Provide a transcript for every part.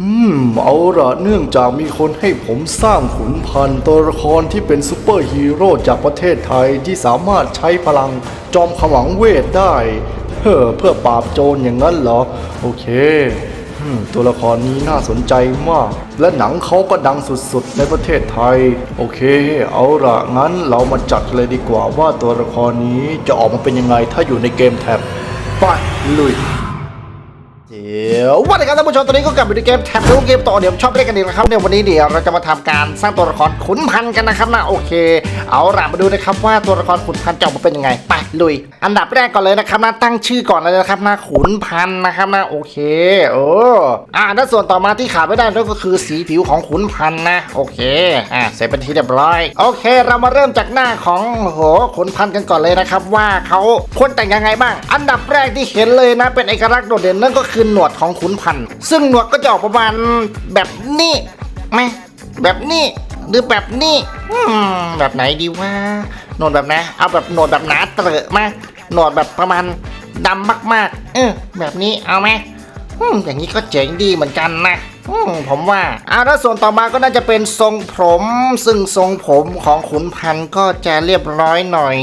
อืม เอาละเนื่องจากมีคนให้ผมสร้างขุนพันธ์ตัวละครที่เป็นซูเปอร์ฮีโร่จากประเทศไทยที่สามารถใช้พลังจอมขมังเวทได้ เฮ้อเพื่อปราบโจรอย่างนั้นเหรอ โอเคอตัวละครนี้น่าสนใจมาก และหนังเขาก็ดังสุดๆ ในประเทศไทย โอเค เอาละงั้นเรามาจัดเลยดีกว่าว่าตัวละครนี้จะออกมาเป็นยังไงถ้าอยู่ในเกมแท็บไปลุย ดี๋ยววันนี้ครับท่านผู้ชมตอนนี้ก็กลับมาดูเกมแท็บดูเกมต่อเดี๋ยวชอบเล่นกันดีนะครับเนี่ยวันนี้เดี๋ยวเราจะมาทำการสร้างตัวละครขุนพันกันนะครับนะโอเค เอาล่ะมาดูนะครับว่าตัวละครขุนพันจะออกมาเป็นยังไงไปลุย อันดับแรกก่อนเลยนะครับนะตั้งชื่อก่อนเลยนะครับนะขุนพันนะครับนะโอเคโอ้อ่าแล้วส่วนต่อมาที่ขาดไม่ได้ก็คือสีผิวของขุนพันนะโอเคอ่าเสร็จเป็นที่เรียบร้อยโอเค เรามาเริ่มจากหน้าของโอ้โหขุนพันกันก่อนเลยนะครับว่าเขาควรแต่งยังไงบ้าง อันดับแรกที่เห็นเลยนะเป็นเอกลักษณ์โดดเด่นนั่นก็คือหนวดของขุนพันธุ์ซึ่งหนวดก็จะออกประมาณแบบนี้ไหมแบบนี้หรือแบบนี้แบบไหนดีวะหนวดแบบไหนเอาแบบหนวดแบบหนาเตอะมาหนวดแบบประมาณดำมากๆ เออแบบนี้เอาไหมอย่างนี้ก็เจ๋งดีเหมือนกันนะ ผมว่าอ่าแล้วส่วนต่อมาก็น่าจะเป็นทรงผม ซึ่งทรงผมของขุนพันธ์ก็จะเรียบร้อยหน่อย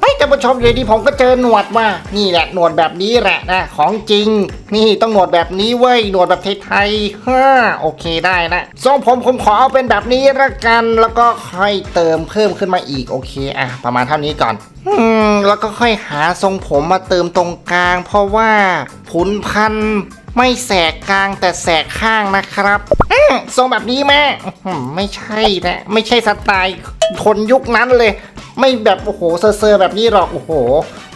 เฮ้ยท่านผู้ชมอยู่ดีผมก็เจอหนวดมานี่แหละหนวดแบบนี้แหละนะของจริง นี่ต้องหนวดแบบนี้เว้ยหนวดแบบไทยๆฮ่าโอเคได้นะทรงผมผมขอเอาเป็นแบบนี้ละกัน แล้วก็ค่อยเติมเพิ่มขึ้นมาอีกโอเคอะประมาณเท่านี้ก่อนอืมแล้วก็ค่อยหาทรงผมมาเติมตรงกลาง เพราะว่าขุนพันธ์ ไม่แสกกลางแต่แสกข้างนะครับทรงแบบนี้แม่ไม่ใช่นะ ไม่ใช่สไตล์คนยุคนั้นเลย ไม่แบบโอ้โหเซอร์แบบนี้หรอกโอ้โห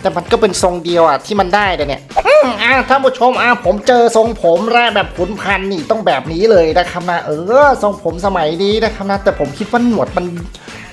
แต่มันก็เป็นทรงเดียวอะที่มันได้แต่เนี่ยอืมอะท่านผู้ชมอะผมเจอทรงผมแรกแบบขุนพันนี่ต้องแบบนี้เลยนะครับนะเออทรงผมสมัยนี้นะครับนะแต่ผมคิดว่าหนวดมัน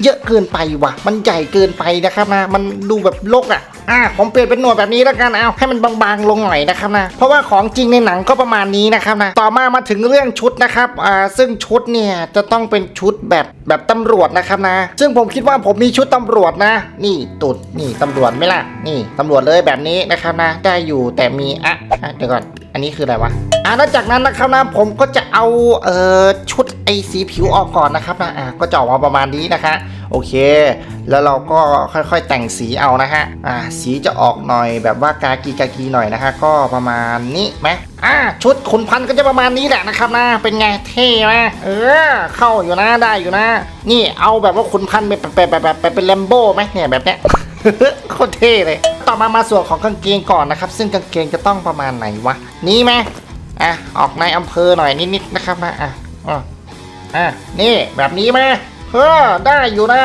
เยอะเกินไปว่ะ มันใหญ่เกินไปนะครับนะ มันดูแบบลกอะอะผมเปลี่ยนเป็นหนวดแบบนี้แล้วกันเอาให้มันบางๆลงหน่อยนะครับนะ เพราะว่าของจริงในหนังก็ประมาณนี้นะครับนะ ต่อมามาถึงเรื่องชุดนะครับอ่าซึ่งชุดเนี่ยจะต้องเป็นชุดแบบแบบตำรวจนะครับนะ ซึ่งผมคิดว่าผมมีชุดตำรวจนะ นี่ตุดนี่ตำรวจไหมล่ะ นี่ตำรวจเลยแบบนี้นะครับนะ ได้อยู่แต่มีอะอะเดี๋ยวก่อน อันนี้คืออะไรวะ อ่าแล้วจากนั้นนะครับนะผมก็จะเอาเอ่อชุดไอสีผิวออกก่อนนะครับนะอ่าก็จะออกมาประมาณนี้นะคะโอเค แล้วเราก็ค่อยๆแต่งสีเอานะฮะอ่าสีจะออกหน่อยแบบว่ากากีกากีหน่อยนะคะก็ประมาณนี้ไหมอ่าชุดขุนพันก็จะประมาณนี้แหละนะครับนะเป็นไงเท่ไหมเออเข้าอยู่นะได้อยู่นะ นี่เอาแบบว่าขุนพันเป็นแบบแบบแบบแบบเป็นแลมโบ้ไหมเนี่ยแบบเนี้ยโคตรเท่เลย ต่อมามาส่วนของกางเกงก่อนนะครับ ซึ่งกางเกงจะต้องประมาณไหนวะ นี้ไหม อะออกในอำเภอหน่อยนิดๆนะครับนะอะอะอะนี่แบบนี้ไหมเฮ้อได้อยู่นะ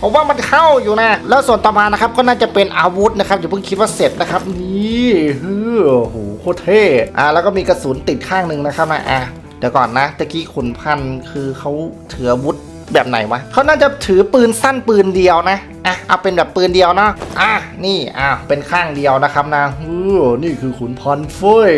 ผมว่ามันเข้าอยู่นะ แล้วส่วนต่อมานะครับก็น่าจะเป็นอาวุธนะครับอย่าเพิ่งคิดว่าเสร็จนะครับนี่เฮ้อโอ้โหโคตรเท่อะแล้วก็มีกระสุนติดข้างหนึ่งนะครับนะอะเดี๋ยวก่อนนะตะกี้ขุนพันธ์คือเขาถืออาวุธแบบไหนวะเขาน่าจะถือปืนสั้นปืนเดียวนะ อะเอาเป็นแบบปืนเดียวเนาะอะนี่อะเป็นข้างเดียวนะครับนะเออนี่คือขุนพันธุ์เฟ้ย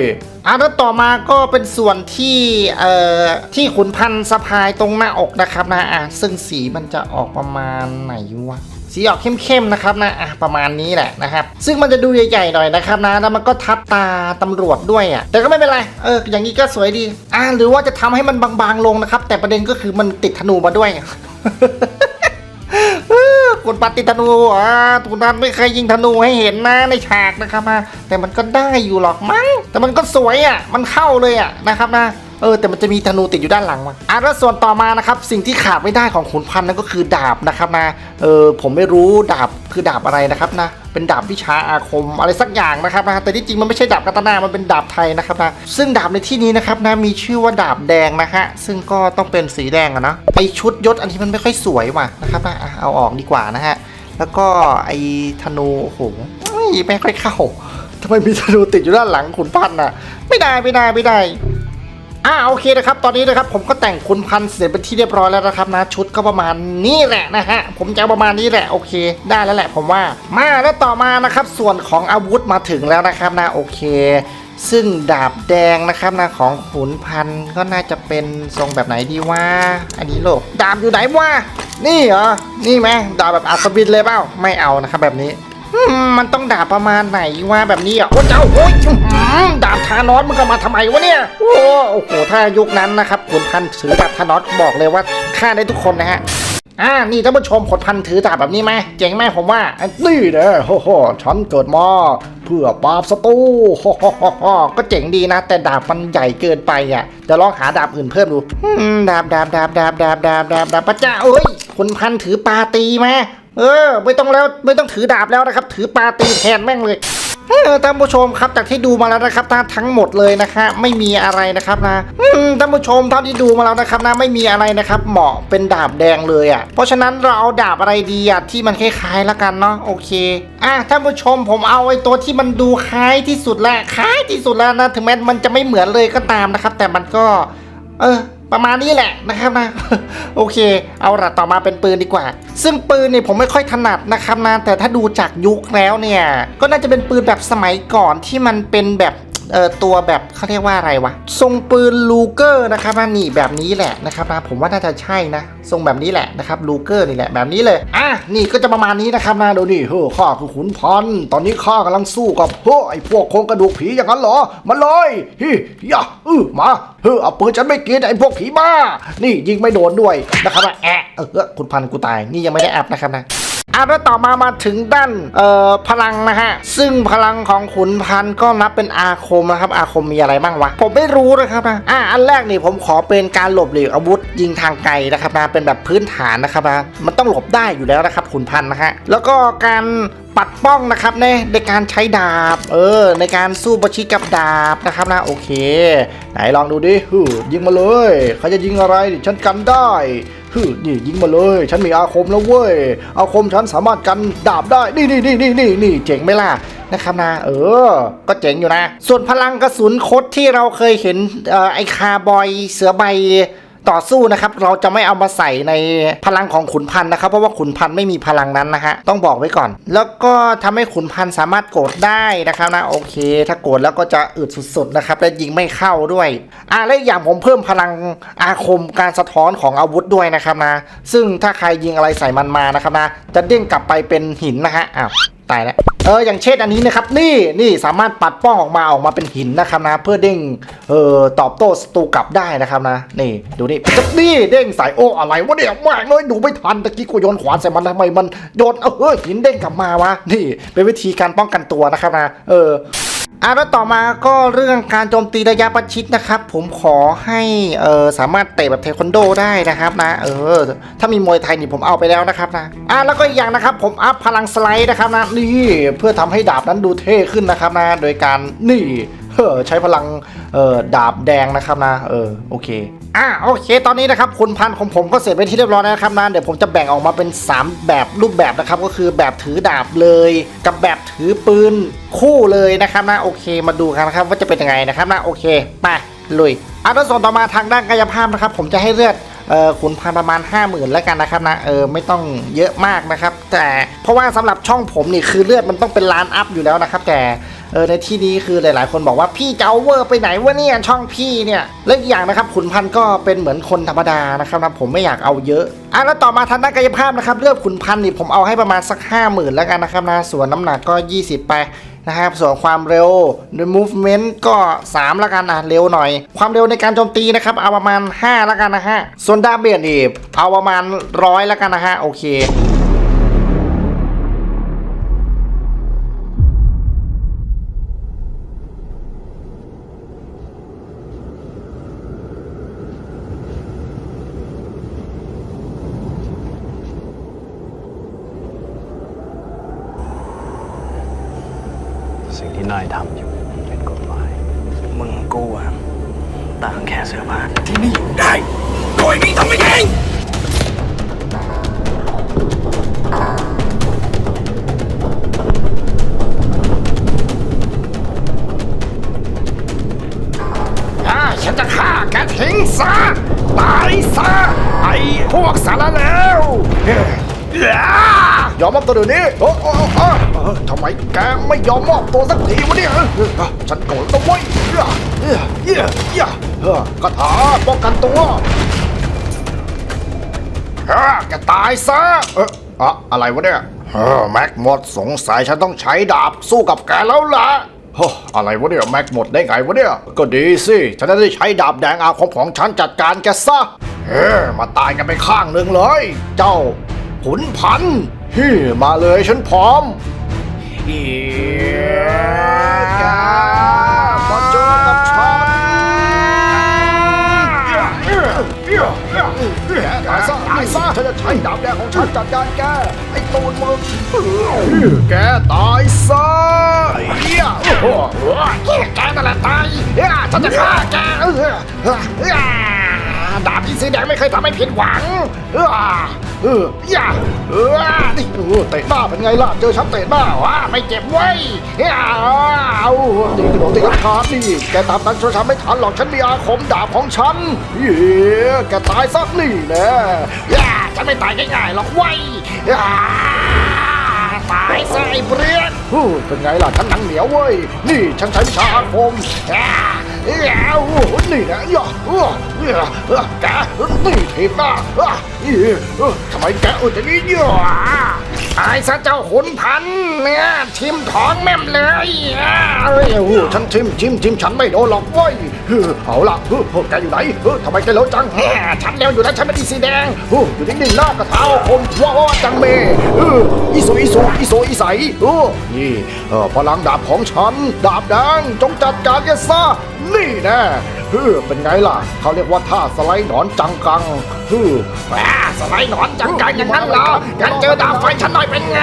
อะแล้วต่อมาก็เป็นส่วนที่เอ่อที่ขุนพันธ์สะพายตรงหน้าอกนะครับนะอะซึ่งสีมันจะออกประมาณไหนวะสีออกเข้มๆนะครับนะอะประมาณนี้แหละนะครับ ซึ่งมันจะดูใหญ่ๆหน่อยนะครับนะแล้วมันก็ทับตาตำรวจด้วยอะแต่ก็ไม่เป็นไรเอออย่างนี้ก็สวยดีอะหรือว่าจะทำให้มันบางๆลงนะครับ แต่ประเด็นก็คือมันติดธนูมาด้วย กดปัดติดธนูอะทุนนั้นไม่เคยยิงธนูให้เห็นนะในฉากนะครับนะแต่มันก็ได้อยู่หรอกมั้งแต่มันก็สวยอะมันเข้าเลยอะนะครับนะ เออแต่มันจะมีธนูติดอยู่ด้านหลังว่ะอะแล้วส่วนต่อมานะครับสิ่งที่ขาดไม่ได้ของขุนพันธ์นั่นก็คือดาบนะครับนะเออผมไม่รู้ดาบคือดาบอะไรนะครับนะเป็นดาบวิชาอาคมอะไรสักอย่างนะครับนะแต่ที่จริงมันไม่ใช่ดาบกาตนา มันเป็นดาบไทยนะครับนะซึ่งดาบในที่นี้นะครับนะมีชื่อว่าดาบแดงนะฮะซึ่งก็ต้องเป็นสีแดงอะนะไอชุดยศอันที่มันไม่ค่อยสวยว่ะนะครับนะเอาออกดีกว่านะฮะแล้วก็ไอธนูโอ้โหไม่ค่อยเข้าทำไมมีธนูติดอยู่ด้านหลังขุนพันธ์น่ะ ไม่ได้ไม่ได้ไม่ได้ อ่าโอเคนะครับตอนนี้นะครับผมก็แต่งคุณพันเสร็จเป็นที่เรียบร้อยแล้วนะครับนะชุดก็ประมาณนี้แหละนะฮะผมจะประมาณนี้แหละโอเค ได้แล้วแหละผมว่ามาแล้วต่อมานะครับส่วนของอาวุธมาถึงแล้วนะครับนะโอเค ซึ่งดาบแดงนะครับนะของขุนพันก็น่าจะเป็นทรงแบบไหนดีว่าอันนี้โลกดาบอยู่ไหนวะนี่เหรอนี่ไหมดาบแบบอัศวินเลยเปล่าไม่เอานะครับแบบนี้ อืมมันต้องดาบประมาณไหนวะแบบนี้อะโอ้เจ้าโอ้ยอื้อหือดาบธานอสมึงก็มาทำไมวะเนี่ยโอ้โอ้โหถ้ายุคนั้นนะครับขุนพันธ์ถือดาบธานอสบอกเลยว่าฆ่าได้ทุกคนนะฮะอ่านี่ท่านผู้ชมขุนพันธ์ถือดาบแบบนี้ไหมเจ๋งไหมผมว่านี่นะโฮ่โหฉันเกิดมาเพื่อปราบศัตรูโฮ่โหโหโหก็เจ๋งดีนะ แต่ดาบมันใหญ่เกินไปอะจะลองหาดาบอื่นเพิ่มดูอืมดาบดาบดาบดาบดาบดาบดาบดาบพระเจ้าเอ้ยขุนพันธ์ถือปาตีมา เออ ไม่ต้องแล้วไม่ต้องถือดาบแล้วนะครับ ถือปาตีแทนแม่งเลยเออท่านผู้ชมครับจากที่ดูมาแล้วนะครับท่านทั้งหมดเลยนะคะไม่มีอะไรนะครับนะท่านผู้ชมเท่าที่ดูมาแล้วนะครับนะไม่มีอะไรนะครับ เหมาะเป็นดาบแดงเลยอะ เพราะฉะนั้นเราเอาดาบอะไรดีอะที่มันคล้ายๆแล้วกันเนาะโอเคอะท่านผู้ชมผมเอาไอ้ตัวที่มันดูคล้ายที่สุดแล้วคล้ายที่สุดแล้วนะถึงแม้มันจะไม่เหมือนเลยก็ตามนะครับ แต่มันก็ เออ ประมาณนี้แหละนะครับนะโอเค เอาละต่อมาเป็นปืนดีกว่า ซึ่งปืนเนี่ยผมไม่ค่อยถนัดนะครับนะแต่ถ้าดูจากยุคแล้วเนี่ย ก็น่าจะเป็นปืนแบบสมัยก่อนที่มันเป็นแบบ เอ่อตัวแบบเขาเรียกว่าอะไรวะ ทรงปืนลูเกอร์นะครับนี่แบบนี้แหละนะครับนะผมว่าน่าจะใช่นะ ทรงแบบนี้แหละนะครับลูเกอร์นี่แหละแบบนี้เลยอะนี่ก็จะประมาณนี้นะครับนะดูนี่เฮ้อข้าคือขุนพันตอนนี้ข้ากำลังสู้กับเฮ้อไอพวกโครงกระดูกผีอย่างนั้นเหรอมาเลยฮิยะอือมาเฮ้อเอาปืนฉันไม่กินไอพวกผีบ้านี่ยิงไม่โดนด้วยนะครับว่าแอะเออเออคุณพันกูตายนี่ยังไม่ได้แอัพนะครับนะ อะแล้วต่อมามาถึงด้านเอ่อพลังนะฮะ ซึ่งพลังของขุนพันธ์ก็นับเป็นอาคมนะครับ อาคมมีอะไรบ้างวะ ผมไม่รู้นะครับนะอะอันแรกนี่ผมขอเป็นการหลบหลีกอาวุธยิงทางไกลนะครับนะเป็นแบบพื้นฐานนะครับนะมันต้องหลบได้อยู่แล้วนะครับขุนพันธ์นะฮะแล้วก็การปัดป้องนะครับในในการใช้ดาบ เออ ในการสู้ประชิดกับดาบนะครับนะโอเค ไหนลองดูดิยิงมาเลยใครจะยิงอะไรฉันกันได้ ฮึนี่ยิงมาเลย ฉันมีอาคมแล้วเว้ย อาคมฉันสามารถกันดาบได้ นี่นี่นี่นี่นี่นี่เจ๋งไหมล่ะนะครับนะเออ ก็เจ๋งอยู่นะ ส่วนพลังกระสุนคดที่เราเคยเห็นอไอคาบอยเสือใบ ต่อสู้นะครับเราจะไม่เอามาใส่ในพลังของขุนพันธ์นะครับ เพราะว่าขุนพันธ์ไม่มีพลังนั้นนะฮะต้องบอกไว้ก่อน แล้วก็ทำให้ขุนพันธ์สามารถโกรธได้นะครับนะโอเค ถ้าโกรธแล้วก็จะอึดสุดๆนะครับและยิงไม่เข้าด้วยอะและอีกอย่างผมเพิ่มพลังอาคมการสะท้อนของอาวุธด้วยนะครับนะ ซึ่งถ้าใครยิงอะไรใส่มันมานะครับนะ จะเด้งกลับไปเป็นหินนะฮะอ้าว ตายแล้วเอออย่างเช่นอันนี้นะครับนี่นี่สามารถปัดป้องออกมาออกมาเป็นหินนะครับนะเพื่อเด้งเอ่อตอบโต้ศัตรูกลับได้นะครับนะ นี่ดูนี่จะนี่เด้งสายโอ้อะไรวะเนี่ยแม่งเลยดูไม่ทันตะกี้กูโยนขวานใส่มันทำไมมันโยนเออหินเด้งกลับมาวะนี่เป็นวิธีการป้องกันตัวนะครับนะ เออ อะแล้วต่อมาก็เรื่องการโจมตีระยะประชิดนะครับ ผมขอให้เออสามารถเตะแบบเทควันโดได้นะครับนะเออถ้ามีมวยไทยนี่ผมเอาไปแล้วนะครับนะอะแล้วก็อีกอย่างนะครับ ผมอัพพลังสไลด์นะครับนะนี่เพื่อทำให้ดาบนั้นดูเท่ขึ้นนะครับนะโดยการนี่ เฮ้อใช้พลังเอ่อดาบแดงนะครับนะ เออโอเคอะโอเค ตอนนี้นะครับคุณพันของผมก็เสร็จไปที่เรียบร้อยนะครับนะเดี๋ยวผมจะแบ่งออกมาเป็น 3 แบบรูปแบบนะครับ ก็คือแบบถือดาบเลย กับแบบถือปืนคู่เลยนะครับนะโอเค มาดูกันนะครับว่าจะเป็นยังไงนะครับนะโอเคไปลุยอะแล้วส่วนต่อมาทางด้านกายภาพนะครับ ผมจะให้เลือด เออขุนพันประมาณ 5 0,000แล้วกันนะครับนะเออไม่ต้องเยอะมากนะครับ แต่เพราะว่าสำหรับช่องผมนี่คือเลือดมันต้องเป็นล้านอัพอยู่แล้วนะครับแต่เออในที่นี้คือหลาย ๆ คนบอกว่าพี่จะเอาเวอร์ไปไหนวะเนี่ยช่องพี่เนี่ยและอีกอย่างนะครับขุนพันก็เป็นเหมือนคนธรรมดานะครับนะผมไม่อยากเอาเยอะอะแล้วต่อมาทางด้านกายภาพนะครับเลือดขุนพันนี่ผมเอาให้ประมาณสัก 5 0,000แล้วกันนะครับนะส่วนน้ำหนักก็ 20ไป นะครับ ส่วนความเร็ว the movement ก็ 3 ละกันนะเร็วหน่อย ความเร็วในการโจมตีนะครับ เอาประมาณ 5 ละกันนะฮะ ส่วนดาเมจนี่เอาประมาณร้อยละกันนะฮะ โอเค มึงต่างแค่เสื้อผ้าที่นี่ได้โดยมีทำไม่เอง ยอมมอบตัวเดี๋ยวนี้โอ้โอ้โอ้ทำไมแกไม่ยอมมอบตัวสักทีวะเนี่ยฉันโกรธนะเว้เออเออเออเออเอกระถาป้องกันตัวเออแกตายซะเอออะอะไรวะเนี่ยเออแม็กหมดสงสัยฉันต้องใช้ดาบสู้กับแกแล้วล่ะโอ้อะไรวะเนี่ยแม็กหมดได้ไงวะเนี่ย ก็ดีสิ ฉันจะได้ใช้ดาบแดงอาคมของฉันจัดการแกซะเฮ้มาตายกันไปข้างหนึ่งเลย เจ้า ขุนพันธุ์ฮี่มาเลยฉันพร้อมเฮียมาเจอกับฉันตายซะตายซะฉันจะใช้ดาบแดงของฉันจัดการแก ไอ้ตูนมึงแกตายซะเฮียโอ้โหแกนั่นแหละตายเฮ้ยฉันจะฆ่าแก ดาบที่สีแดงไม่เคยทำให้ผิดหวัง เออเออย่าเออนี่เออเตะหน้าเป็นไงล่ะ เจอฉันเตะหน้าวะไม่เจ็บเว้ยเฮ้ยเอาดีกระโดดตีกันขาดนี่แกตามนั้นฉันไม่ทันหรอกฉันมีอาคมดาบของฉันเฮ้แกตายซะนี่แนะย่าฉันไม่ตายง่ายๆหรอกเว้ยตายซะไอ้เปรี้ยนเป็นไงล่ะฉันหนังเหนียวเว้ย นี่ฉันใช้วิชาอาคม เอ้าโอ้โหนี่นะย่าเออเออเออแกนี่ทีบหน้าอะเออเออทำไมแกอุดอย่างนี้เนี่ยตายซะเจ้าขุนพันเนี่ยทิมท้องแม่มเลยเอ้ยโอ้โหฉันทิมทิมทิมฉันไม่โดนหรอกเว้ย เออเอาล่ะเออเออแกอยู่ไหนเออทำไมแกเร็วจังแหมฉันเร็วอยู่แล้วฉันไม่ได้สีแดงเอออยู่นิ่งๆหน้ากระเท้าคมว้าวจังเมเอออีสุอีสุอีโซอีใสเออนี่เออพลังดาบของฉัน ดาบแดงจงจัดการกันซะนี่แน่เออเป็นไงล่ะ เขาเรียกว่าท่าสไลด์หนอนจังกังเออแหมสไลด์หนอนจังกังอย่างนั้นเหรองั้นเจอดาบไฟฉันหน่อยเป็นไง